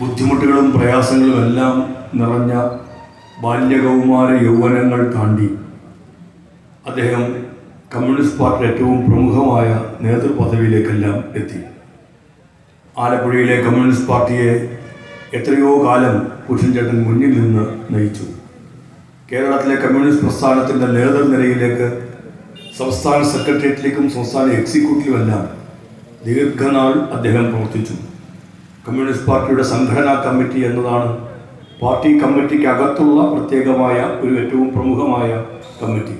ബുദ്ധിമുട്ടുകളും പ്രയാസങ്ങളും എല്ലാം നിറഞ്ഞ ബാല്യകൗമാര യൗവനങ്ങൾ താണ്ടി അദ്ദേഹം കമ്മ്യൂണിസ്റ്റ് പാർട്ടി ഏറ്റവും പ്രമുഖമായ നേതൃപദവിയിലേക്കെല്ലാം എത്തി. ആലപ്പുഴയിലെ കമ്മ്യൂണിസ്റ്റ് പാർട്ടിയെ എത്രയോ കാലം പുരുഷൻ ചേട്ടൻ മുന്നിൽ നിന്ന് നയിച്ചു. കേരളത്തിലെ കമ്മ്യൂണിസ്റ്റ് പ്രസ്ഥാനത്തിന്റെ നേതൃനിരയിലേക്ക് സംസ്ഥാന സെക്രട്ടേറിയറ്റിലേക്കും സംസ്ഥാന എക്സിക്യൂട്ടീവുമെല്ലാം ദീർഘനാൾ അദ്ദേഹം പ്രവർത്തിച്ചു. കമ്മ്യൂണിസ്റ്റ് പാർട്ടിയുടെ സംഘടനാ കമ്മിറ്റി എന്നതാണ്. പാർട്ടി കമ്മിറ്റിക്ക് അകത്തുള്ള പ്രത്യേകമായ ഒരു ഏറ്റവും പ്രമുഖമായ കമ്മിറ്റി.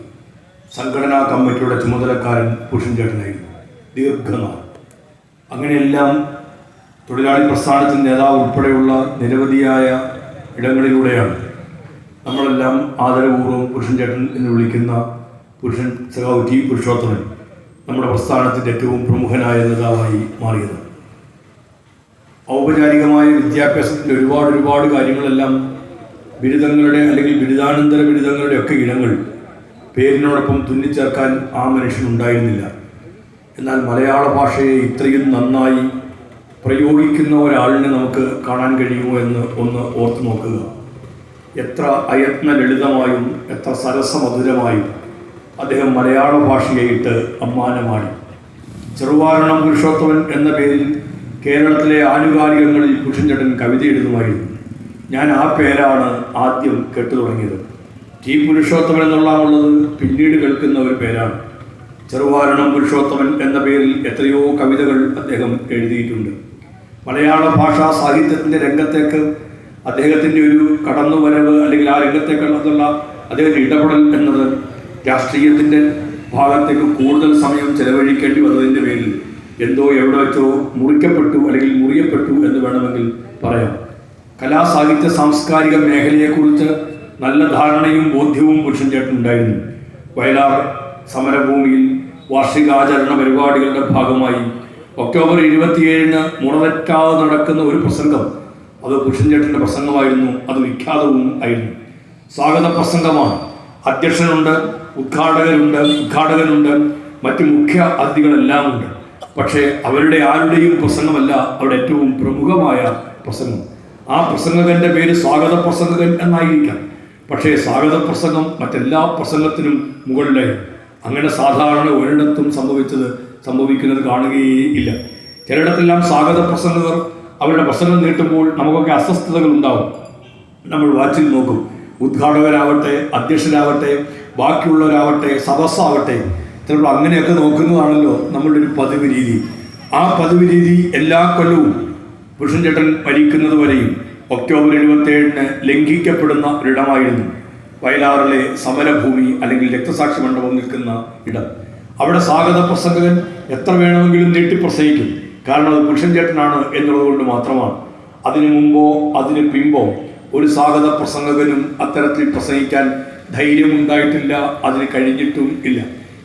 സംഘടനാ കമ്മിറ്റിയുടെ ചുമതലക്കാരൻ പുരുഷൻ ചേട്ടനായിരുന്നു. ദീർഘനാൾ. അങ്ങനെയെല്ലാം തൊഴിലാളി പ്രസ്ഥാനത്തിന്റെ നേതാവ് ഉൾപ്പെടെയുള്ള നിരവധിയായ ഇടങ്ങളിലൂടെയാണ് നമ്മളെല്ലാം ആദരപൂർവം പുരുഷൻ ചേട്ടൻ എന്ന് വിളിക്കുന്ന പുരുഷൻ സഖാവ് ടി പുരുഷോത്തമൻ നമ്മുടെ പ്രസ്ഥാനത്തിന്റെ ഏറ്റവും പ്രമുഖനായ നേതാവായി മാറിയത്. ഔപചാരികമായ വിദ്യാഭ്യാസത്തിന്റെ ഒരുപാട് ഒരുപാട് കാര്യങ്ങളെല്ലാം ബിരുദങ്ങളുടെ അല്ലെങ്കിൽ ബിരുദാനന്തര ബിരുദങ്ങളുടെ ഒക്കെ ഇനങ്ങൾ പേരിനോടൊപ്പം തുന്നിച്ചേർക്കാൻ ആ മനുഷ്യൻ ഉണ്ടായിരുന്നില്ല. എന്നാൽ മലയാള ഭാഷയെ ഇത്രയും നന്നായി പ്രയോഗിക്കുന്ന ഒരാളിനെ നമുക്ക് കാണാൻ കഴിയുമോ എന്ന് ഒന്ന് ഓർത്തു നോക്കുക. എത്ര അയത്ന ലളിതമായും എത്ര സരസമധുരമായും അദ്ദേഹം മലയാള ഭാഷയായിട്ട് അമ്മാനമാണ്. ചെറുവാരണം പുരുഷോത്തമൻ എന്ന പേരിൽ കേരളത്തിലെ ആനുകാലികങ്ങളിൽ കുഷൻചട്ടൻ കവിത എഴുതുമായിരുന്നു ഞാൻ ആ പേരാണ് ആദ്യം കേട്ടു തുടങ്ങിയത്. ടി പുരുഷോത്തമൻ എന്നുള്ളത് പിന്നീട് കേൾക്കുന്ന ഒരു പേരാണ്. ചെറുവാരണം പുരുഷോത്തമൻ എന്ന പേരിൽ എത്രയോ കവിതകൾ അദ്ദേഹം എഴുതിയിട്ടുണ്ട്. മലയാള ഭാഷാ സാഹിത്യത്തിന്റെ രംഗത്തേക്ക് അദ്ദേഹത്തിന്റെ ഒരു കടന്നുവരവ് അല്ലെങ്കിൽ ആ രംഗത്തേക്കുള്ള അദ്ദേഹത്തിന്റെ ഇടപെടൽ എന്നത് രാഷ്ട്രീയത്തിന്റെ ഭാഗത്തേക്ക് കൂടുതൽ സമയം ചെലവഴിക്കേണ്ടി വന്നതിന്റെ പേരിൽ എന്തോ എവിടെ വെച്ചോ മുറിക്കപ്പെട്ടു അല്ലെങ്കിൽ മുറിയപ്പെട്ടു എന്ന് വേണമെങ്കിൽ പറയാം. കലാ സാഹിത്യ സാംസ്കാരിക മേഖലയെക്കുറിച്ച് നല്ല ധാരണയും ബോധ്യവും പുരുഷൻ ചേട്ടനുണ്ടായിരുന്നു വയലാർ സമരഭൂമിയിൽ വാർഷികാചരണ പരിപാടികളുടെ ഭാഗമായി ഒക്ടോബർ ഇരുപത്തിയേഴിന് മുറതെറ്റാതെ നടക്കുന്ന ഒരു പ്രസംഗം. അത് പുരുഷൻ ചേട്ടന്റെ പ്രസംഗമായിരുന്നു. അത് വിഖ്യാതവും ആയിരുന്നു. സ്വാഗത പ്രസംഗമാണ്. അധ്യക്ഷനുണ്ട് ഉദ്ഘാടകരുണ്ട് ഉദ്ഘാടകനുണ്ട് മറ്റ് മുഖ്യ അതിഥികളെല്ലാം ഉണ്ട്. പക്ഷേ അവരുടെ ആരുടെയും പ്രസംഗമല്ല അവരുടെ ഏറ്റവും പ്രമുഖമായ പ്രസംഗം. ആ പ്രസംഗകന്റെ പേര് സ്വാഗത പ്രസംഗകൻ എന്നായിരിക്കാം. പക്ഷേ സ്വാഗത പ്രസംഗം മറ്റെല്ലാ പ്രസംഗത്തിനും മുകളിലായിരുന്നു അങ്ങനെ സാധാരണ ഒരിടത്തും സംഭവിച്ചത് സംഭവിക്കുന്നത് കാണുകയേ ഇല്ല ചിലയിടത്തെല്ലാം സ്വാഗത പ്രസംഗകർ അവരുടെ പ്രസംഗം നീട്ടുമ്പോൾ നമുക്കൊക്കെ അസ്വസ്ഥതകൾ ഉണ്ടാവും. നമ്മൾ വാച്ചിൽ നോക്കും. ഉദ്ഘാടകരാവട്ടെ അധ്യക്ഷരാവട്ടെ ബാക്കിയുള്ളവരാവട്ടെ സദസ്സാവട്ടെ ചിലപ്പോൾ അങ്ങനെയൊക്കെ നോക്കുന്നതാണല്ലോ നമ്മളുടെ ഒരു പതിവ് രീതി. ആ പതിവ് രീതി എല്ലാ കൊല്ലവും പുരുഷൻ ചേട്ടൻ മരിക്കുന്നത് വരെയും ഒക്ടോബർ എഴുപത്തേഴിന് ലംഘിക്കപ്പെടുന്ന ഒരിടമായിരുന്നു. വയലാറിലെ സമരഭൂമി അല്ലെങ്കിൽ രക്തസാക്ഷി മണ്ഡപം നിൽക്കുന്ന ഇടം. അവിടെ സ്വാഗത പ്രസംഗകൻ എത്ര വേണമെങ്കിലും നീട്ടി പ്രസംഗിക്കും. കാരണം അത് പുരുഷൻ ചേട്ടനാണ് എന്നുള്ളതുകൊണ്ട് മാത്രമാണ്. അതിനു മുമ്പോ അതിന് പിമ്പോ ഒരു സ്വാഗത പ്രസംഗകനും അത്തരത്തിൽ പ്രസംഗിക്കാൻ ധൈര്യമുണ്ടായിട്ടില്ല. അതിന് കഴിഞ്ഞിട്ടും ഇല്ല.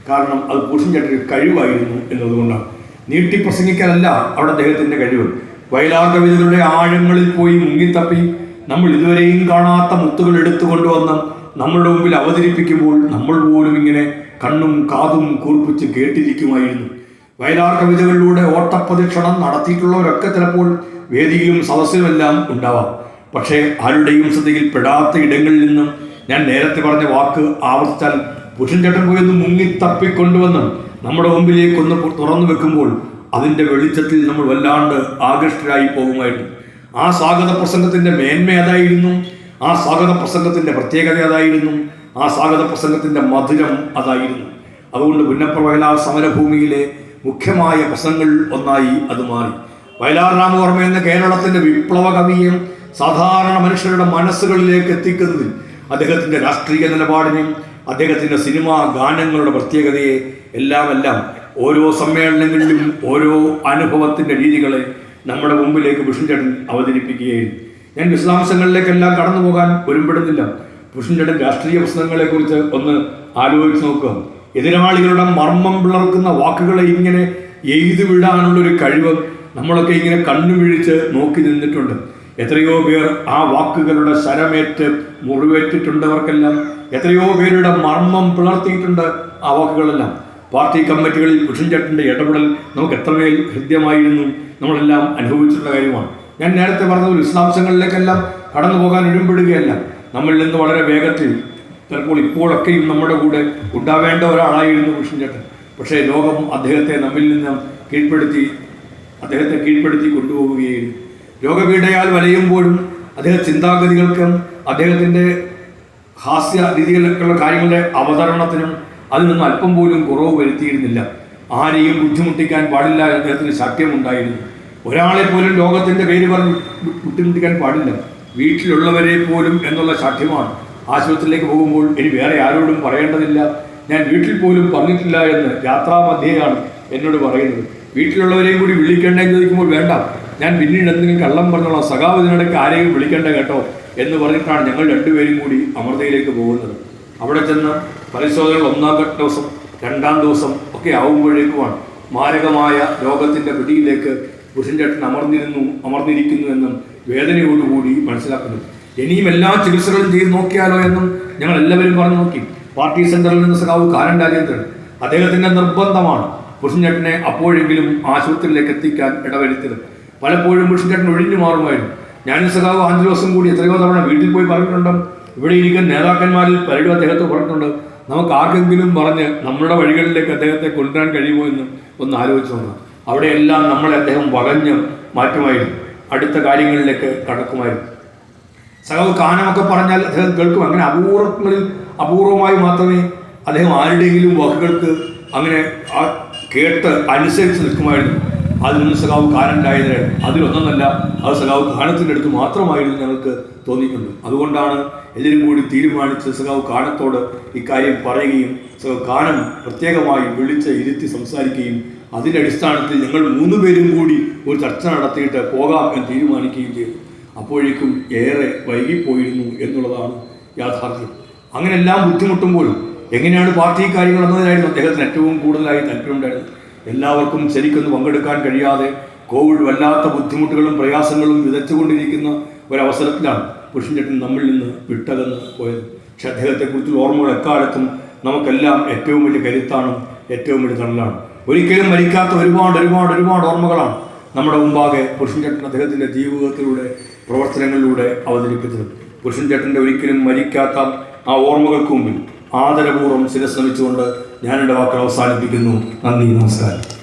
കാരണം അത് പുരുഷൻ ചേട്ടൻ കഴിവായിരുന്നു എന്നതുകൊണ്ടാണ്. നീട്ടി പ്രസംഗിക്കാനല്ല അവിടെ അദ്ദേഹത്തിന്റെ കഴിവ്. വയലാർ കവിതകളുടെ ആഴങ്ങളിൽ പോയി മുങ്ങിത്തപ്പി നമ്മൾ ഇതുവരെയും കാണാത്ത മുത്തുകൾ എടുത്തുകൊണ്ടുവന്ന് നമ്മളുടെ മുമ്പിൽ അവതരിപ്പിക്കുമ്പോൾ നമ്മൾ പോലും ഇങ്ങനെ കണ്ണും കാതും കൂർപ്പിച്ച് കേട്ടിരിക്കുമായിരുന്നു. വയലാർ കവിതകളിലൂടെ ഓട്ടപ്രദക്ഷിണം നടത്തിയിട്ടുള്ളവരൊക്കെ ചിലപ്പോൾ വേദിയിലും സദസ്സിലുമെല്ലാം ഉണ്ടാവാം. പക്ഷേ ആരുടെയും ശ്രദ്ധയിൽ പെടാത്ത ഇടങ്ങളിൽ നിന്നും ഞാൻ നേരത്തെ പറഞ്ഞ വാക്ക് ആവർത്തിച്ചാൽ പുരുഷൻ ചേട്ടൻ ഒന്ന് മുങ്ങി തപ്പിക്കൊണ്ടുവന്ന് നമ്മുടെ മുമ്പിലേക്ക് ഒന്ന് തുറന്നു വെക്കുമ്പോൾ അതിന്റെ വെളിച്ചത്തിൽ നമ്മൾ വല്ലാണ്ട് ആകൃഷ്ടരായി പോകുമായിരുന്നു. ആ സ്വാഗത പ്രസംഗത്തിന്റെ മേന്മ അതായിരുന്നു ആ സ്വാഗത പ്രസംഗത്തിന്റെ പ്രത്യേകത അതായിരുന്നു ആ സ്വാഗത പ്രസംഗത്തിന്റെ മധുരം അതായിരുന്നു. അതുകൊണ്ട് പുന്നപ്പ വയലാർ സമരഭൂമിയിലെ മുഖ്യമായ പ്രസംഗങ്ങൾ ഒന്നായി അത് മാറി. വയലാർ രാമവർമ്മ എന്ന കേരളത്തിന്റെ വിപ്ലവ കവിയെ സാധാരണ മനുഷ്യരുടെ മനസ്സുകളിലേക്ക് എത്തിക്കുന്നതിൽ അദ്ദേഹത്തിന്റെ രാഷ്ട്രീയ നിലപാടിനെയും അദ്ദേഹത്തിന്റെ സിനിമാ ഗാനങ്ങളുടെ പ്രത്യേകതയെ എല്ലാമെല്ലാം എല്ലാം ഓരോ സമ്മേളനങ്ങളിലും ഓരോ അനുഭവത്തിന്റെ രീതികളെ നമ്മുടെ മുമ്പിലേക്ക് വിഷ്ണുചേട്ടൻ അവതരിപ്പിക്കുകയും ഞാൻ വിശദാംശങ്ങളിലേക്കെല്ലാം കടന്നു പോകാൻ ഒരുമ്പെടുന്നില്ല വിഷ്ണുചേട്ടൻ രാഷ്ട്രീയ പ്രശ്നങ്ങളെക്കുറിച്ച് ഒന്ന് ആലോചിച്ച് നോക്കുക. എതിരാളികളുടെ മർമ്മം പിളർക്കുന്ന വാക്കുകളെ ഇങ്ങനെ എഴുതി വിടാനുള്ളൊരു കഴിവ് നമ്മളൊക്കെ ഇങ്ങനെ കണ്ണുമിഴിച്ച് നോക്കി നിന്നിട്ടുണ്ട്. എത്രയോ പേർ ആ വാക്കുകളുടെ ശരമേറ്റ് മുറിവേറ്റിട്ടുണ്ടവർക്കെല്ലാം എത്രയോ പേരുടെ മർമ്മം പിളർത്തിയിട്ടുണ്ട് ആ വാക്കുകളെല്ലാം. പാർട്ടി കമ്മിറ്റികളിൽ കൃഷ്ണൻചേട്ടന്റെ ചേട്ടന്റെ ഇടപെടൽ നമുക്ക് എത്രമേൽ ഹൃദ്യമായിരുന്നു നമ്മളെല്ലാം അനുഭവിച്ചിട്ടുള്ള കാര്യമാണ്. ഞാൻ നേരത്തെ പറഞ്ഞ വിശദാംശങ്ങളിലേക്കെല്ലാം കടന്നു പോകാൻ ഒരുമ്പെടുകയല്ല നമ്മളിൽ നിന്ന് വളരെ വേഗത്തിൽ ചിലപ്പോൾ ഇപ്പോഴൊക്കെയും നമ്മുടെ കൂടെ ഉണ്ടാവേണ്ട ഒരാളായിരുന്നു കൃഷ്ണൻചേട്ടൻ പക്ഷേ ലോകം അദ്ദേഹത്തെ നമ്മിൽ നിന്ന് കീഴ്പ്പെടുത്തി അദ്ദേഹത്തെ കീഴ്പ്പെടുത്തി കൊണ്ടുപോവുകയായിരുന്നു. രോഗപീഠയാൽ വലയുമ്പോഴും അദ്ദേഹ ചിന്താഗതികൾക്കും അദ്ദേഹത്തിന്റെ ഹാസ്യ രീതികളിലൊക്കെയുള്ള കാര്യങ്ങളുടെ അവതരണത്തിനും അതിൽ നിന്നും അല്പം പോലും കുറവ് വരുത്തിയിരുന്നില്ല. ആരെയും ബുദ്ധിമുട്ടിക്കാൻ പാടില്ല അദ്ദേഹത്തിന് ശക്യമുണ്ടായിരുന്നു ഒരാളെ പോലും ലോകത്തിന്റെ പേര് പറഞ്ഞ് ബുദ്ധിമുട്ടിക്കാൻ പാടില്ല. വീട്ടിലുള്ളവരെ പോലും എന്നുള്ള ശാഠ്യമാണ്. ആശുപത്രിയിലേക്ക് പോകുമ്പോൾ ഇനി വേറെ ആരോടും പറയേണ്ടതില്ല. ഞാൻ വീട്ടിൽ പോലും പറഞ്ഞിട്ടില്ല എന്ന് യാത്രാമധ്യേയാണ് എന്നോട് പറയുന്നത്. വീട്ടിലുള്ളവരെയും കൂടി വിളിക്കേണ്ടെന്ന് ചോദിക്കുമ്പോൾ വേണ്ട. ഞാൻ പിന്നീട് എന്തെങ്കിലും കള്ളം പറഞ്ഞോളാം. സഖാവ് ഇതിനിടയ്ക്ക് ആരെയും വിളിക്കേണ്ട കേട്ടോ എന്ന് പറഞ്ഞിട്ടാണ് ഞങ്ങൾ രണ്ടുപേരും കൂടി അമൃതയിലേക്ക് പോകുന്നത്. അവിടെ ചെന്ന് പരിശോധനകൾ ഒന്നാം ദിവസം രണ്ടാം ദിവസം ഒക്കെ ആവുമ്പോഴേക്കുമാണ് മാരകമായ രോഗത്തിന്റെ പിടിയിലേക്ക് പുരുഷൻചേട്ടൻ അമർന്നിരുന്നു അമർന്നിരിക്കുന്നു എന്നും വേദനയോടുകൂടി മനസ്സിലാക്കുന്നു. ഇനിയും എല്ലാ ചികിത്സകളും ചെയ്ത് നോക്കിയാലോ എന്നും ഞങ്ങൾ എല്ലാവരും പറഞ്ഞു നോക്കി. പാർട്ടി സെന്ററിൽ നിന്ന് സഖാവ് കാരൻ അദ്ദേഹത്തിന്റെ നിർബന്ധമാണ് പുരുഷൻചേട്ടനെ അപ്പോഴെങ്കിലും ആശുപത്രിയിലേക്ക് എത്തിക്കാൻ ഇടവരുത്തിയത്. പലപ്പോഴും പുരുഷൻചേട്ടൻ ഒഴിഞ്ഞു മാറുമായിരുന്നു. ഞാനും സഖാവ് ആഞ്ചലോസും കൂടി എത്രയോ തവണ വീട്ടിൽ പോയി പറഞ്ഞിട്ടുണ്ട്. ഇവിടെ ഇരിക്കുന്ന നേതാക്കന്മാരിൽ പലരും അദ്ദേഹത്തെ പറഞ്ഞിട്ടുണ്ട്. നമുക്ക് ആർക്കെങ്കിലും പറഞ്ഞ് നമ്മുടെ വഴികളിലേക്ക് അദ്ദേഹത്തെ കൊണ്ടുവരാൻ കഴിയുമോ എന്ന് ഒന്ന് ആലോചിച്ചു വന്നു അവിടെയെല്ലാം നമ്മളെ അദ്ദേഹം വകഞ്ഞ് മാറ്റുമായിരുന്നു. അടുത്ത കാര്യങ്ങളിലേക്ക് കടക്കുമായിരുന്നു. സഖാവ് കാനമൊക്കെ പറഞ്ഞാൽ അദ്ദേഹം കേൾക്കും. അങ്ങനെ അപൂർവങ്ങളിൽ അപൂർവമായി മാത്രമേ അദ്ദേഹം ആരുടെയെങ്കിലും വാക്കുകൾക്ക് അങ്ങനെ കേട്ട് അനുസരിച്ച് നിൽക്കുമായിരുന്നു. നിന്ന് സഖാവ് കാരണ്ടായത് അതിലൊന്നല്ല അത് സഖാവ് കാനത്തിന്റെ അടുത്ത് മാത്രമായിരുന്നു ഞങ്ങൾക്ക് തോന്നിയിട്ടുണ്ട്. അതുകൊണ്ടാണ് എല്ലാവരും കൂടി തീരുമാനിച്ച് സഖാവ് കാനത്തോട് ഇക്കാര്യം പറയുകയും സഖാവ് കാനം പ്രത്യേകമായി വിളിച്ച് ഇരുത്തി സംസാരിക്കുകയും അതിന്റെ അടിസ്ഥാനത്തിൽ ഞങ്ങൾ മൂന്ന് പേരും കൂടി ഒരു ചർച്ച നടത്തിയിട്ട് പോകാം എന്ന് തീരുമാനിക്കുകയും ചെയ്തു. അപ്പോഴേക്കും ഏറെ വൈകിപ്പോയിരുന്നു എന്നുള്ളതാണ് യാഥാർത്ഥ്യം. അങ്ങനെ എല്ലാം ബുദ്ധിമുട്ടുമ്പോഴും എങ്ങനെയാണ് പാർട്ടി കാര്യങ്ങൾ എന്നതിനായിരുന്നു അദ്ദേഹത്തിന് ഏറ്റവും കൂടുതലായി താല്പര്യമുണ്ടായിരുന്നത്. എല്ലാവർക്കും ശരിക്കൊന്ന് പങ്കെടുക്കാൻ കഴിയാതെ കോവിഡ് വല്ലാത്ത ബുദ്ധിമുട്ടുകളും പ്രയാസങ്ങളും വിതച്ചുകൊണ്ടിരിക്കുന്ന ഒരവസരത്തിലാണ് പുരുഷൻചേട്ടൻ നമ്മിൽ നിന്ന് വിട്ടകന്ന് പോയത്. പക്ഷെ അദ്ദേഹത്തെക്കുറിച്ചുള്ള ഓർമ്മകൾ എക്കാലത്തും നമുക്കെല്ലാം ഏറ്റവും വലിയ കരുത്താണ് ഏറ്റവും വലിയ തണലാണ് ഒരിക്കലും മരിക്കാത്ത ഒരുപാട് ഒരുപാട് ഒരുപാട് ഓർമ്മകളാണ് നമ്മുടെ മുമ്പാകെ പുരുഷൻചേട്ടൻ അദ്ദേഹത്തിന്റെ ജീവിതത്തിലൂടെ പ്രവർത്തനങ്ങളിലൂടെ അവതരിപ്പിച്ചത്. പുരുഷൻചേട്ടന്റെ ഒരിക്കലും മരിക്കാത്ത ആ ഓർമ്മകൾക്ക് മുമ്പിൽ ആദരപൂർവം ശിരശ്രമിച്ചുകൊണ്ട് ഞാനെന്റെ വാക്കുകൾ അവസാനിപ്പിക്കുന്നു. നന്ദി നമസ്കാരം.